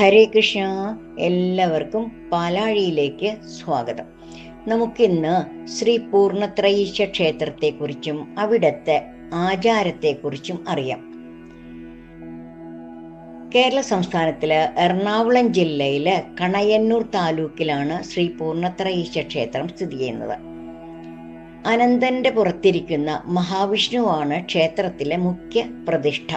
ഹരേ കൃഷ്ണ എല്ലാവർക്കും പാലാഴിയിലേക്ക് സ്വാഗതം. നമുക്കിന്ന് ശ്രീ പൂർണത്രയീശ ക്ഷേത്രത്തെക്കുറിച്ചും അവിടുത്തെ ആചാരത്തെക്കുറിച്ചും അറിയാം. കേരള സംസ്ഥാനത്തിലെ എറണാകുളം ജില്ലയിലെ കണയന്നൂർ താലൂക്കിലാണ് ശ്രീ പൂർണത്രയീശ ക്ഷേത്രം സ്ഥിതി ചെയ്യുന്നത്. അനന്തന്റെ പുറത്തിരിക്കുന്ന മഹാവിഷ്ണുവാണ് ക്ഷേത്രത്തിലെ മുഖ്യ പ്രതിഷ്ഠ.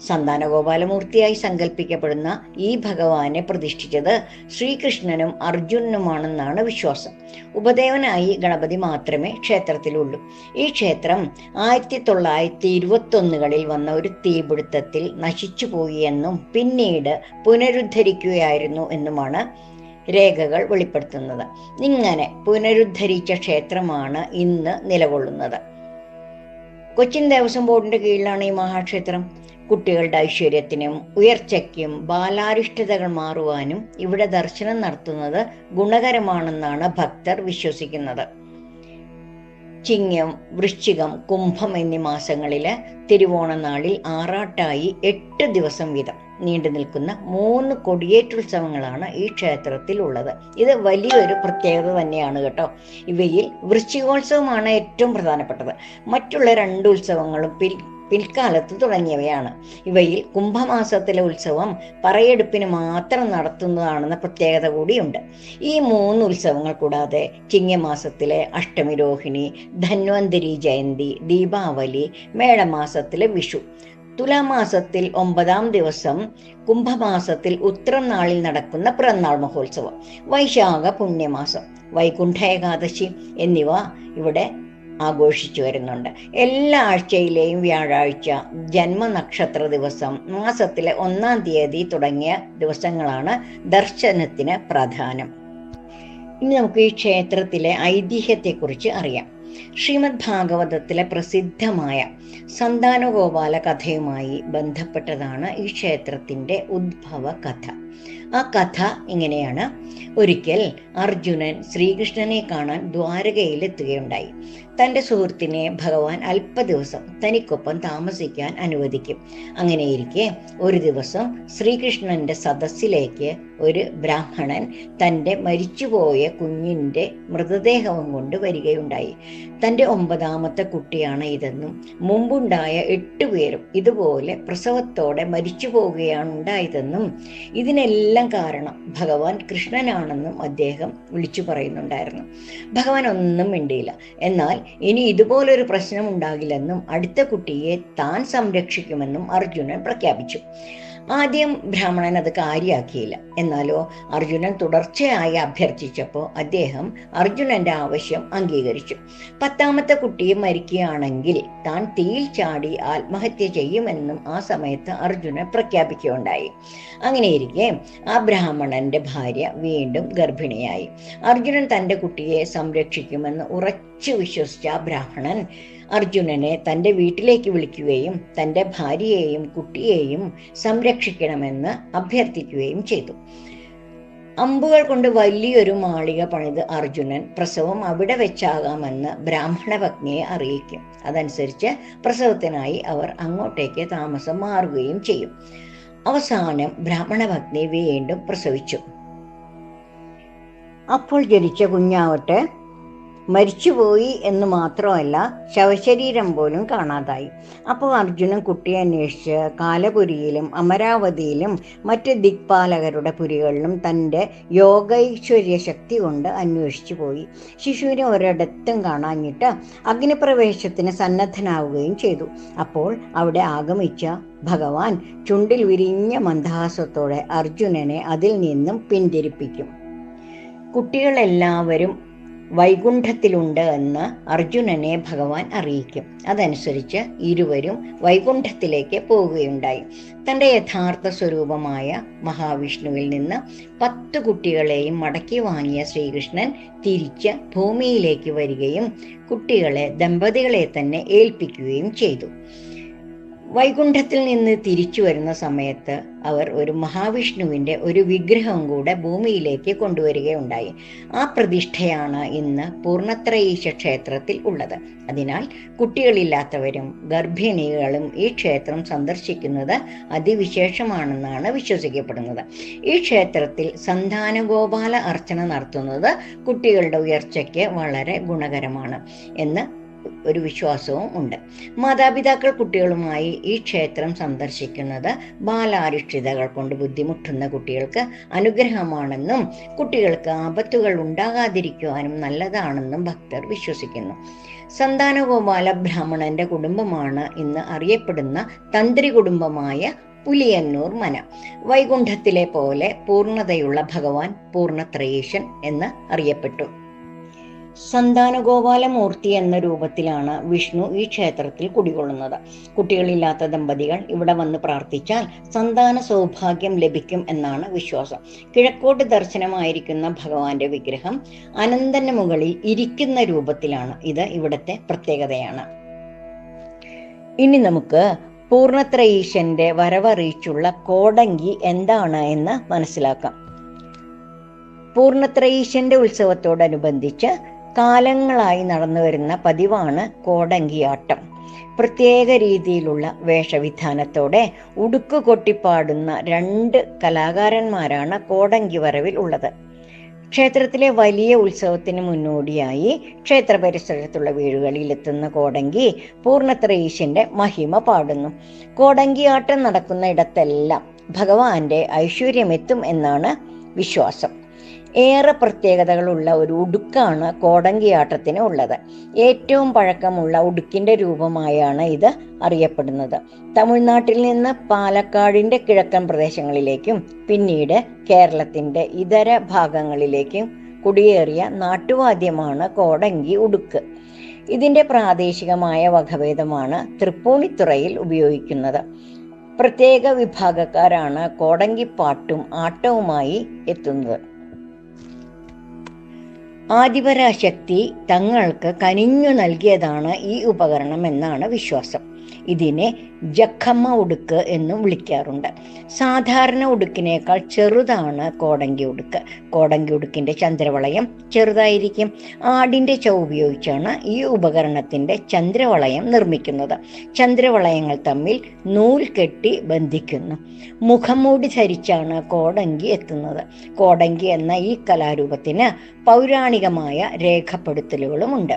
സന്താനഗോപാലമൂർത്തിയായി സങ്കല്പിക്കപ്പെടുന്ന ഈ ഭഗവാനെ പ്രതിഷ്ഠിച്ചത് ശ്രീകൃഷ്ണനും അർജുനനുമാണെന്നാണ് വിശ്വാസം. ഉപദേവനായി ഗണപതി മാത്രമേ ക്ഷേത്രത്തിലുള്ളൂ. ഈ ക്ഷേത്രം ആയിരത്തി തൊള്ളായിരത്തി ഇരുപത്തൊന്നുകളിൽ വന്ന ഒരു തീപിടുത്തത്തിൽ നശിച്ചു പോയി എന്നും പിന്നീട് പുനരുദ്ധരിക്കുകയായിരുന്നു എന്നുമാണ് രേഖകൾ വെളിപ്പെടുത്തുന്നത്. ഇങ്ങനെ പുനരുദ്ധരിച്ച ക്ഷേത്രമാണ് ഇന്ന് നിലകൊള്ളുന്നത്. കൊച്ചിൻ ദേവസ്വം ബോർഡിന്റെ കീഴിലാണ് ഈ മഹാക്ഷേത്രം. കുട്ടികളുടെ ഐശ്വര്യത്തിനും ഉയർച്ചയ്ക്കും ബാലാരിഷ്ടതകൾ മാറുവാനും ഇവിടെ ദർശനം നടത്തുന്നത് ഗുണകരമാണെന്നാണ് ഭക്തർ വിശ്വസിക്കുന്നത്. ചിങ്ങം വൃശ്ചികം കുംഭം എന്നീ മാസങ്ങളിൽ തിരുവോണനാളിൽ ആറാട്ടായി എട്ട് ദിവസം വീതം നീണ്ടു നിൽക്കുന്ന മൂന്ന് കൊടിയേറ്റുത്സവങ്ങളാണ് ഈ ക്ഷേത്രത്തിൽ ഉള്ളത് ഇത് വലിയൊരു പ്രത്യേകത തന്നെയാണ് കേട്ടോ. ഇവയിൽ വൃശ്ചികോത്സവമാണ് ഏറ്റവും പ്രധാനപ്പെട്ടത്. മറ്റുള്ള രണ്ട് ഉത്സവങ്ങളും പിൽക്കാലത്ത് തുടങ്ങിയവയാണ്. ഇവയിൽ കുംഭമാസത്തിലെ ഉത്സവം പറയെടുപ്പിന് മാത്രം നടത്തുന്നതാണെന്ന പ്രത്യേകത കൂടിയുണ്ട്. ഈ മൂന്ന് ഉത്സവങ്ങൾ കൂടാതെ ചിങ്ങമാസത്തിലെ അഷ്ടമി രോഹിണി ധന്വന്തരി ജയന്തി ദീപാവലി മേടമാസത്തിലെ വിഷു. തുലാമാസത്തിൽ ഒമ്പതാം ദിവസം കുംഭമാസത്തിൽ ഉത്രം നാളിൽ നടക്കുന്ന പിറന്നാൾ മഹോത്സവം വൈശാഖ പുണ്യമാസം വൈകുണ്ഠ ഏകാദശി എന്നിവ ഇവിടെ ആഘോഷിച്ചു വരുന്നുണ്ട്. എല്ലാ ആഴ്ചയിലെയും വ്യാഴാഴ്ച ജന്മനക്ഷത്ര ദിവസം മാസത്തിലെ ഒന്നാം തീയതി തുടങ്ങിയ ദിവസങ്ങളാണ് ദർശനത്തിന് പ്രധാനം ഇനി നമുക്ക് ഈ ക്ഷേത്രത്തിലെ ഐതിഹ്യത്തെക്കുറിച്ച് അറിയാം. ശ്രീമദ് ഭാഗവതത്തിലെ പ്രസിദ്ധമായ സന്താനഗോപാല കഥയുമായി ബന്ധപ്പെട്ടതാണ് ഈ ക്ഷേത്രത്തിന്റെ ഉദ്ഭവ കഥ ആ കഥ ഇങ്ങനെയാണ്. ഒരിക്കൽ അർജുനൻ ശ്രീകൃഷ്ണനെ കാണാൻ ദ്വാരകയിലെത്തുകയുണ്ടായി. തന്റെ സുഹൃത്തിനെ ഭഗവാൻ അല്പ ദിവസം തനിക്കൊപ്പം താമസിക്കാൻ അനുവദിക്കും. അങ്ങനെയിരിക്കെ ഒരു ദിവസം ശ്രീകൃഷ്ണന്റെ സദസ്സിലേക്ക് ഒരു ബ്രാഹ്മണൻ തന്റെ മരിച്ചുപോയ കുഞ്ഞിന്റെ മൃതദേഹവും കൊണ്ട് വരികയുണ്ടായി. തന്റെ ഒമ്പതാമത്തെ കുട്ടിയാണ് ഇതെന്നും മുമ്പുണ്ടായ എട്ടുപേരും ഇതുപോലെ പ്രസവത്തോടെ മരിച്ചു പോവുകയാണ് ഉണ്ടായതെന്നും ഇതിനെല്ലാം കാരണം ഭഗവാൻ കൃഷ്ണനാണെന്നും അദ്ദേഹം വിളിച്ചു പറയുന്നുണ്ടായിരുന്നു. ഭഗവാൻ ഒന്നും മിണ്ടിയില്ല. എന്നാൽ ഇനി ഇതുപോലൊരു പ്രശ്നം ഉണ്ടാകില്ലെന്നും അടുത്ത കുട്ടിയെ താൻ സംരക്ഷിക്കുമെന്നും അർജുനൻ പ്രഖ്യാപിച്ചു. ആദ്യം ബ്രാഹ്മണൻ അത് കാര്യാക്കിയില്ല. എന്നാലോ അർജുനൻ തുടർച്ചയായി അഭ്യർത്ഥിച്ചപ്പോൾ അദ്ദേഹം അർജുനന്റെ ആവശ്യം അംഗീകരിച്ചു. പത്താമത്തെ കുട്ടിയെ മരിക്കുകയാണെങ്കിൽ താൻ തീയിൽ ചാടി ആത്മഹത്യ ചെയ്യുമെന്നും ആ സമയത്ത് അർജുനൻ പ്രഖ്യാപിക്കുകയുണ്ടായി. അങ്ങനെയിരിക്കെ ആ ബ്രാഹ്മണന്റെ ഭാര്യ വീണ്ടും ഗർഭിണിയായി. അർജുനൻ തന്റെ കുട്ടിയെ സംരക്ഷിക്കുമെന്ന് ഉറച്ചു വിശ്വസിച്ച ആ ബ്രാഹ്മണൻ അർജുനനെ തന്റെ വീട്ടിലേക്ക് വിളിക്കുകയും തന്റെ ഭാര്യയെയും കുട്ടിയെയും സംരക്ഷിക്കണമെന്ന് അഭ്യർത്ഥിക്കുകയും ചെയ്തു. അമ്പുകൾ കൊണ്ട് വലിയൊരു മാളിക പണിത് അർജുനൻ പ്രസവം അവിടെ വെച്ചാകാമെന്ന് ബ്രാഹ്മണ പത്നിയെ അറിയിക്കും. അതനുസരിച്ച് പ്രസവത്തിനായി അവർ അങ്ങോട്ടേക്ക് താമസം മാറുകയും ചെയ്യും. അവസാനം ബ്രാഹ്മണ പത്നി വീണ്ടും പ്രസവിച്ചു. അപ്പോൾ ജനിച്ച കുഞ്ഞാവട്ടെ മരിച്ചുപോയി എന്ന് മാത്രമല്ല ശവശരീരം പോലും കാണാതായി. അപ്പോൾ അർജുനൻ കുട്ടിയെ അന്വേഷിച്ച് കാലപുരിയിലും അമരാവതിയിലും മറ്റ് ദിക്പാലകരുടെ പുരികളിലും തന്റെ യോഗൈശ്വര്യ ശക്തി കൊണ്ട് അന്വേഷിച്ചു പോയി. ശിശുവിനെ ഒരിടത്തും കാണാഞ്ഞിട്ട് അഗ്നിപ്രവേശത്തിന് സന്നദ്ധനാവുകയും ചെയ്തു. അപ്പോൾ അവിടെ ആഗമിച്ച ഭഗവാൻ ചുണ്ടിൽ വിരിഞ്ഞ മന്ദഹാസത്തോടെ അർജുനനെ അതിൽ നിന്നും പിന്തിരിപ്പിക്കും. കുട്ടികളെല്ലാവരും വൈകുണ്ഠത്തിലുണ്ട് എന്ന് അർജുനനെ ഭഗവാൻ അറിയിക്കും. അതനുസരിച്ച് ഇരുവരും വൈകുണ്ഠത്തിലേക്ക് പോവുകയുണ്ടായി. തന്റെ യഥാർത്ഥ സ്വരൂപമായ മഹാവിഷ്ണുവിൽ നിന്ന് പത്ത് കുട്ടികളെയും മടക്കി വാങ്ങിയ ശ്രീകൃഷ്ണൻ തിരിച്ച് ഭൂമിയിലേക്ക് വരികയും കുട്ടികളെ ദമ്പതികളെ തന്നെ ഏൽപ്പിക്കുകയും ചെയ്തു. വൈകുണ്ഠത്തിൽ നിന്ന് തിരിച്ചു വരുന്ന സമയത്ത് അവർ ഒരു മഹാവിഷ്ണുവിന്റെ ഒരു വിഗ്രഹം കൂടെ ഭൂമിയിലേക്ക് കൊണ്ടുവരികയുണ്ടായി. ആ പ്രതിഷ്ഠയാണ് ഇന്ന് പൂർണത്രയീശ ക്ഷേത്രത്തിൽ ഉള്ളത്. അതിനാൽ കുട്ടികളില്ലാത്തവരും ഗർഭിണികളും ഈ ക്ഷേത്രം സന്ദർശിക്കുന്നത് അതിവിശേഷമാണെന്നാണ് വിശ്വസിക്കപ്പെടുന്നത്. ഈ ക്ഷേത്രത്തിൽ സന്താനഗോപാല അർച്ചന നടത്തുന്നത് കുട്ടികളുടെ ഉയർച്ചയ്ക്ക് വളരെ ഗുണകരമാണ് എന്ന് ഒരു വിശ്വാസവും ഉണ്ട്. മാതാപിതാക്കൾ കുട്ടികളുമായി ഈ ക്ഷേത്രം സന്ദർശിക്കുന്നത് ബാലാരിഷ്ഠിതകൾ കൊണ്ട് ബുദ്ധിമുട്ടുന്ന കുട്ടികൾക്ക് അനുഗ്രഹമാണെന്നും കുട്ടികൾക്ക് ആപത്തുകൾ ഉണ്ടാകാതിരിക്കുവാനും നല്ലതാണെന്നും ഭക്തർ വിശ്വസിക്കുന്നു. സന്താനഗോപാല ബ്രാഹ്മണന്റെ കുടുംബമാണ് ഇന്ന് അറിയപ്പെടുന്ന തന്ത്രി കുടുംബമായ പുലിയന്നൂർ മന. വൈകുണ്ഠത്തിലെ പോലെ പൂർണതയുള്ള ഭഗവാൻ പൂർണത്രയീശൻ എന്ന് അറിയപ്പെട്ടു. സന്താനഗോപാലമൂർത്തി എന്ന രൂപത്തിലാണ് വിഷ്ണു ഈ ക്ഷേത്രത്തിൽ കുടികൊള്ളുന്നത്. കുട്ടികളില്ലാത്ത ദമ്പതികൾ ഇവിടെ വന്ന് പ്രാർത്ഥിച്ചാൽ സന്താന സൗഭാഗ്യം ലഭിക്കും എന്നാണ് വിശ്വാസം. കിഴക്കോട്ട് ദർശനമായിരിക്കുന്ന ഭഗവാന്റെ വിഗ്രഹം അനന്തന് മുകളിൽ ഇരിക്കുന്ന രൂപത്തിലാണ്. ഇത് ഇവിടത്തെ പ്രത്യേകതയാണ്. ഇനി നമുക്ക് പൂർണത്രയീശന്റെ വരവറിയിച്ചുള്ള കോടങ്കി എന്താണ് എന്ന് മനസ്സിലാക്കാം. പൂർണത്രയീശന്റെ ഉത്സവത്തോടനുബന്ധിച്ച് കാലങ്ങളായി നടന്നു വരുന്ന പതിവാണ് കോടങ്കിയാട്ടം. പ്രത്യേക രീതിയിലുള്ള വേഷവിധാനത്തോടെ ഉടുക്ക് കൊട്ടിപ്പാടുന്ന രണ്ട് കലാകാരന്മാരാണ് കോടങ്കി വരവിൽ ഉള്ളത്. ക്ഷേത്രത്തിലെ വലിയ ഉത്സവത്തിന് മുന്നോടിയായി ക്ഷേത്ര പരിസരത്തുള്ള വീടുകളിൽ എത്തുന്ന കോടങ്കി പൂർണത്രയീശന്റെ മഹിമ പാടുന്നു. കോടങ്കിയാട്ടം നടക്കുന്ന ഇടത്തെല്ലാം ഭഗവാന്റെ ഐശ്വര്യമെത്തും എന്നാണ് വിശ്വാസം. ഏറെ പ്രത്യേകതകളുള്ള ഒരു ഉടുക്കാണ് കോടങ്കിയാട്ടത്തിന് ഉള്ളത്. ഏറ്റവും പഴക്കമുള്ള ഉടുക്കിന്റെ രൂപമായാണ് ഇത് അറിയപ്പെടുന്നത്. തമിഴ്നാട്ടിൽ നിന്ന് പാലക്കാടിന്റെ കിഴക്കൻ പ്രദേശങ്ങളിലേക്കും പിന്നീട് കേരളത്തിന്റെ ഇതര ഭാഗങ്ങളിലേക്കും കുടിയേറിയ നാട്ടുവാദ്യമാണ് കോടങ്കി ഉടുക്ക്. ഇതിന്റെ പ്രാദേശികമായ വകഭേദമാണ് തൃപ്പൂണിത്തുറയിൽ ഉപയോഗിക്കുന്നത്. പ്രത്യേക വിഭാഗക്കാരാണ് കോടങ്കിപ്പാട്ടും ആട്ടവുമായി എത്തുന്നത്. ആദിപരാശക്തി തങ്ങൾക്ക് കനിഞ്ഞു നൽകിയതാണ് ഈ ഉപകരണം എന്നാണ് വിശ്വാസം. ഇതിനെ ജഖമ്മ ഉടുക്ക് എന്നും വിളിക്കാറുണ്ട്. സാധാരണ ഉടുക്കിനേക്കാൾ ചെറുതാണ് കോടങ്കി ഉടുക്ക്. കോടങ്കി ഉടുക്കിന്റെ ചന്ദ്രവളയം ചെറുതായിരിക്കും. ആടിന്റെ ചൗ ഉപയോഗിച്ചാണ് ഈ ഉപകരണത്തിന്റെ ചന്ദ്രവളയം നിർമ്മിക്കുന്നത്. ചന്ദ്രവളയങ്ങൾ തമ്മിൽ നൂൽ കെട്ടി ബന്ധിക്കുന്നു. മുഖംമൂടി ധരിച്ചാണ് കോടങ്കി എത്തുന്നത്. കോടങ്കി എന്ന ഈ കലാരൂപത്തിന് പൗരാണികമായ രേഖപ്പെടുത്തലുകളുമുണ്ട്.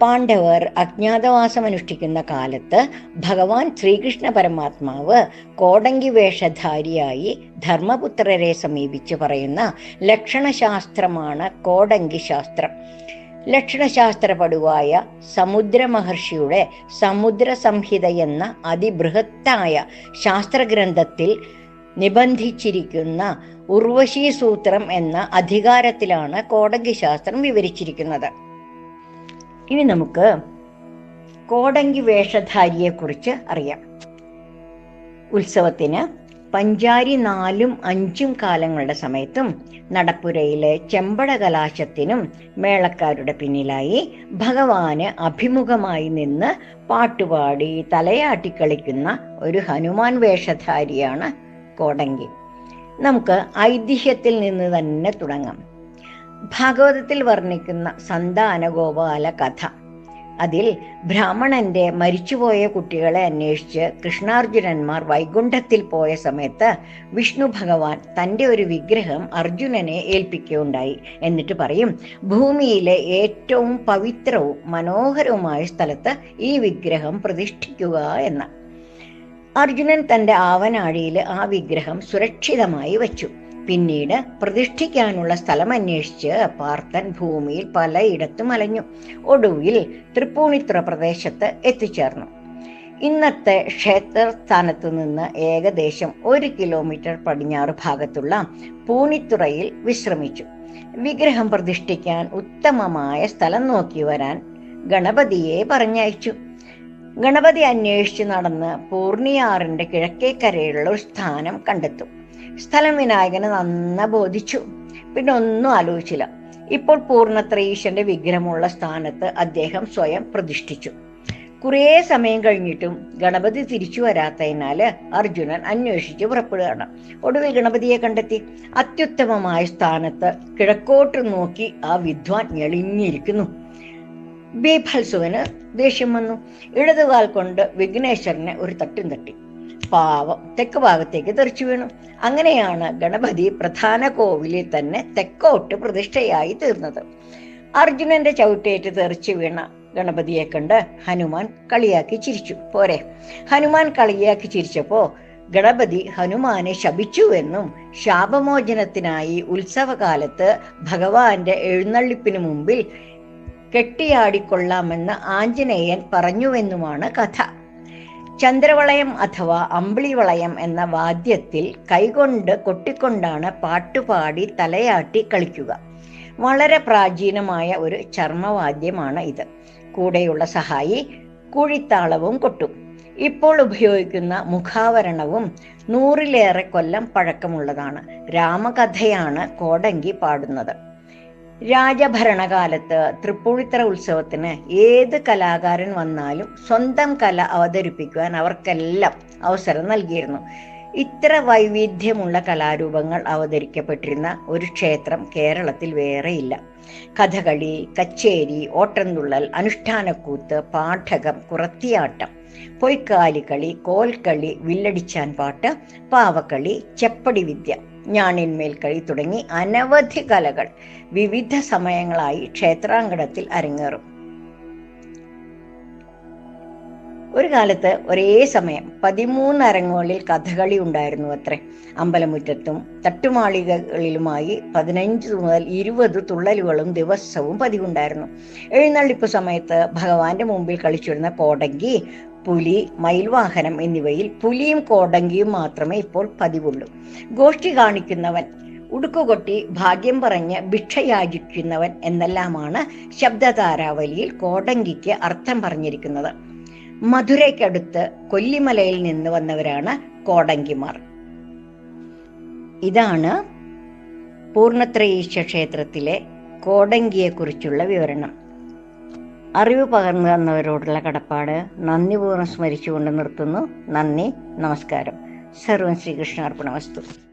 പാണ്ഡവർ അജ്ഞാതവാസം അനുഷ്ഠിക്കുന്ന കാലത്ത് ഭഗവാൻ ശ്രീകൃഷ്ണ പരമാത്മാവ് കോടങ്കി വേഷധാരിയായി ധർമ്മപുത്രരെ സമീപിച്ച് പറയുന്ന ലക്ഷണശാസ്ത്രമാണ് കോടങ്കി ശാസ്ത്രം. ലക്ഷണശാസ്ത്ര പടുവായ സമുദ്ര മഹർഷിയുടെ സമുദ്ര സംഹിത എന്ന അതിബൃഹത്തായ ശാസ്ത്രഗ്രന്ഥത്തിൽ നിബന്ധിച്ചിരിക്കുന്ന ഉർവശീസൂത്രം എന്ന അധികാരത്തിലാണ് കോടങ്കി ശാസ്ത്രം വിവരിച്ചിരിക്കുന്നത്. ഇനി നമുക്ക് കോടങ്കി വേഷധാരിയെ കുറിച്ച് അറിയാം. ഉത്സവത്തിന് പഞ്ചാരി നാലും അഞ്ചും കാലങ്ങളുടെ സമയത്തും നടപ്പുരയിലെ ചെമ്പട കലാശത്തിനും മേളക്കാരുടെ പിന്നിലായി ഭഗവാന് അഭിമുഖമായി നിന്ന് പാട്ടുപാടി തലയാട്ടി കളിക്കുന്ന ഒരു ഹനുമാൻ വേഷധാരിയാണ് കോടങ്കി. നമുക്ക് ഐതിഹ്യത്തിൽ നിന്ന് തന്നെ തുടങ്ങാം. ഭാഗവതത്തിൽ വർണിക്കുന്ന സന്താനഗോപാല കഥ. അതിൽ ബ്രാഹ്മണന്റെ മരിച്ചുപോയ കുട്ടികളെ അന്വേഷിച്ച് കൃഷ്ണാർജുനന്മാർ വൈകുണ്ഠത്തിൽ പോയ സമയത്ത് വിഷ്ണു ഭഗവാൻ തന്റെ ഒരു വിഗ്രഹം അർജുനനെ ഏൽപ്പിക്കുകയുണ്ടായി. എന്നിട്ട് പറയും ഭൂമിയിലെ ഏറ്റവും പവിത്രവും മനോഹരവുമായ സ്ഥലത്ത് ഈ വിഗ്രഹം പ്രതിഷ്ഠിക്കുക എന്ന്. അർജുനൻ തന്റെ ആവനാഴിയിൽ ആ വിഗ്രഹം സുരക്ഷിതമായി വച്ചു. പിന്നീട് പ്രതിഷ്ഠിക്കാനുള്ള സ്ഥലം അന്വേഷിച്ച് പാർത്തൻ ഭൂമിയിൽ പലയിടത്തും അലഞ്ഞു. ഒടുവിൽ തൃപ്പൂണിത്തുറ പ്രദേശത്ത് എത്തിച്ചേർന്നു. ഇന്നത്തെ ക്ഷേത്ര ക്ഷേത്രസ്ഥാനത്തു നിന്ന് ഏകദേശം ഒരു കിലോമീറ്റർ പടിഞ്ഞാറ് ഭാഗത്തുള്ള പൂണിത്തുറയിൽ വിശ്രമിച്ചു. വിഗ്രഹം പ്രതിഷ്ഠിക്കാൻ ഉത്തമമായ സ്ഥലം നോക്കി വരാൻ ഗണപതിയെ പറഞ്ഞയച്ചു. ഗണപതി അന്വേഷിച്ച് നടന്ന് പൂർണിയാറിന്റെ കിഴക്കേക്കരയുള്ള ഒരു സ്ഥാനം കണ്ടെത്തും. സ്ഥലം വിനായകന് നന്ന ബോധിച്ചു. പിന്നെ ഒന്നും ആലോചിച്ചില്ല. ഇപ്പോൾ പൂർണത്രയീശന്റെ വിഗ്രഹമുള്ള സ്ഥാനത്ത് അദ്ദേഹം സ്വയം പ്രതിഷ്ഠിച്ചു. കുറേ സമയം കഴിഞ്ഞിട്ടും ഗണപതി തിരിച്ചു വരാത്തതിനാല് അർജുനൻ അന്വേഷിച്ച് പുറപ്പെടുകയാണ്. ഒടുവിൽ ഗണപതിയെ കണ്ടെത്തി. അത്യുത്തമമായ സ്ഥാനത്ത് കിഴക്കോട്ട് നോക്കി ആ വിദ്വാൻ ഞെളിഞ്ഞിരിക്കുന്നു. ബീഭത്സുവിന് ദേഷ്യം വന്നു. ഇടതുകാൽ കൊണ്ട് വിഘ്നേശ്വരനെ ഒരു തട്ടും തട്ടി. പാവം തെക്ക് ഭാഗത്തേക്ക് തെറിച്ചു വീണു. അങ്ങനെയാണ് ഗണപതി പ്രധാന കോവിലിൽ തന്നെ തെക്കോട്ട് പ്രതിഷ്ഠയായി തീർന്നത്. അർജുനന്റെ ചവിട്ടേറ്റ് തെറിച്ചു വീണ ഗണപതിയെ കണ്ട് ഹനുമാൻ കളിയാക്കി ചിരിച്ചു. പോരെ ഹനുമാൻ കളിയാക്കി ചിരിച്ചപ്പോ ഗണപതി ഹനുമാനെ ശപിച്ചുവെന്നും ശാപമോചനത്തിനായി ഉത്സവകാലത്ത് ഭഗവാന്റെ എഴുന്നള്ളിപ്പിന് മുമ്പിൽ കെട്ടിയാടിക്കൊള്ളാമെന്ന് ആഞ്ജനേയൻ പറഞ്ഞുവെന്നുമാണ് കഥ. ചന്ദ്രവളയം അഥവാ അമ്പിളിവളയം എന്ന വാദ്യത്തിൽ കൈകൊണ്ട് കൊട്ടിക്കൊണ്ടാണ് പാട്ടുപാടി തലയാട്ടി കളിക്കുക. വളരെ പ്രാചീനമായ ഒരു ചർമ്മവാദ്യമാണ് ഇത്. കൂടെയുള്ള സഹായി കുഴിത്താളവും കൊട്ടും. ഇപ്പോൾ ഉപയോഗിക്കുന്ന മുഖാവരണവും നൂറിലേറെ കൊല്ലം പഴക്കമുള്ളതാണ്. രാമകഥയാണ് കോടങ്കി പാടുന്നത്. രാജഭരണകാലത്ത് തൃപ്പൂണിത്തറ ഉത്സവത്തിന് ഏത് കലാകാരൻ വന്നാലും സ്വന്തം കല അവതരിപ്പിക്കുവാൻ അവർക്കെല്ലാം അവസരം നൽകിയിരുന്നു. ഇത്ര വൈവിധ്യമുള്ള കലാരൂപങ്ങൾ അവതരിക്കപ്പെട്ടിരുന്ന ഒരു ക്ഷേത്രം കേരളത്തിൽ വേറെയില്ല. കഥകളി കച്ചേരി ഓട്ടംതുള്ളൽ അനുഷ്ഠാനക്കൂത്ത് പാഠകം കുറത്തിയാട്ടം പൊയ്ക്കാലിക്കളി കോൽക്കളി വില്ലടിച്ചാൻ പാട്ട് പാവക്കളി ചെപ്പടി വിദ്യ ഞാണിന്മേൽ കഴി തുടങ്ങി അനവധി കലകൾ വിവിധ സമയങ്ങളായി ക്ഷേത്രാങ്കണത്തിൽ അരങ്ങേറും. ഒരു കാലത്ത് ഒരേ സമയം പതിമൂന്ന് അരങ്ങുകളിൽ കഥകളി ഉണ്ടായിരുന്നു അത്രേ. അമ്പലമുറ്റത്തും തട്ടുമാളികകളിലുമായി പതിനഞ്ച് മുതൽ ഇരുപത് തുള്ളലുകളും ദിവസവും പതിവുണ്ടായിരുന്നു. എഴുന്നള്ളിപ്പ് സമയത്ത് ഭഗവാന്റെ മുമ്പിൽ കളിച്ചിരുന്ന കോടങ്കി പുലി മയിൽവാഹനം എന്നിവയിൽ പുലിയും കോടങ്കിയും മാത്രമേ ഇപ്പോൾ പതിവുള്ളൂ. ഗോഷ്ടി കാണിക്കുന്നവൻ ഉടുക്കുകൊട്ടി ഭാഗ്യം പറഞ്ഞ് ഭിക്ഷയാചിക്കുന്നവൻ എന്നെല്ലാമാണ് ശബ്ദതാരാവലിയിൽ കോടങ്കിക്ക് അർത്ഥം പറഞ്ഞിരിക്കുന്നത്. മധുരയ്ക്കടുത്ത് കൊല്ലിമലയിൽ നിന്ന് വന്നവരാണ് കോടങ്കിമാർ. ഇതാണ് പൂർണത്രയീശ ക്ഷേത്രത്തിലെ കോടങ്കിയെക്കുറിച്ചുള്ള വിവരണം. അറിവ് പകർന്നു തന്നവരോടുള്ള കടപ്പാട് നന്ദിപൂർവം സ്മരിച്ചുകൊണ്ട് നിർത്തുന്നു. നന്ദി. നമസ്കാരം. സർവം ശ്രീകൃഷ്ണാർപ്പണ വസ്തു.